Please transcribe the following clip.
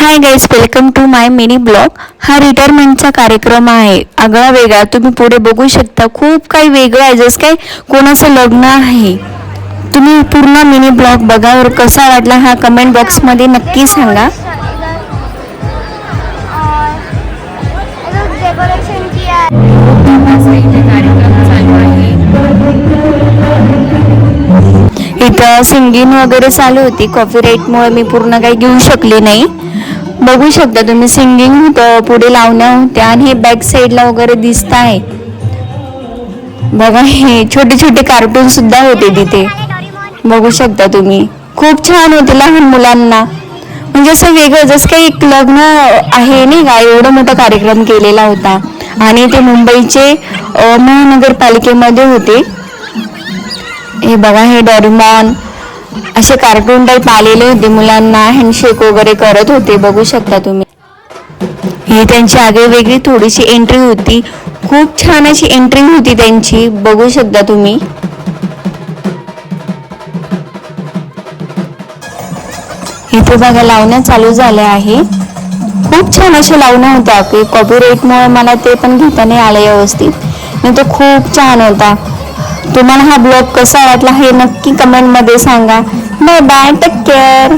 Hi guys welcome to my mini blog हा रिटायरमेंटचा कार्यक्रम आहे. आगळा वेगळा तुम्ही पुढे बघू शकता. खूप काही वेगळं आहे जसं काय कोणाचं लग्न आहे. तुम्ही पूर्ण मिनी ब्लॉग बघावर कसा वाटला हा कमेंट बॉक्समध्ये नक्की सांगा. डेकोरेशन किया सिंगिंग वगैरे चालू होती. कॉफी रेटमुळे मी पूर्ण काही घेऊ शकले नाही. बघू शकता तुम्ही सिंगिंग होतं पुढे लावण्या होत्या आणि हे बॅक साईडला वगैरे दिसत आहे. बघा हे छोटे छोटे कार्टून सुद्धा होते तिथे. बघू शकता तुम्ही. खूप छान होते लहान मुलांना. म्हणजे असं वेगळं जसं काही एक लग्न आहे नाही का? एवढा मोठा कार्यक्रम केलेला होता. आणि ते मुंबईचे महानगरपालिकेमध्ये होते. हे बघा हे डॉरिमॉन असे कार्टून टाईप आलेले होते मुलांना. हँडशेक वगैरे करत होते बघू शकता तुम्ही. ही त्यांची आगळी वेगळी थोडीशी एंट्री होती. खूप छान अशी एंट्री होती त्यांची बघू शकता तुम्ही. इथे बघा लावण्या चालू झाल्या आहे. खूप छान अशा लावण्या होत्या. की कॉपीराईटमुळे मला ते पण घेता नाही आलं व्यवस्थित. नाही तो खूप छान होता. तुम्हाला हा ब्लॉग कसा वाटला हे नक्की कमेंटमध्ये सांगा. Bye bye take care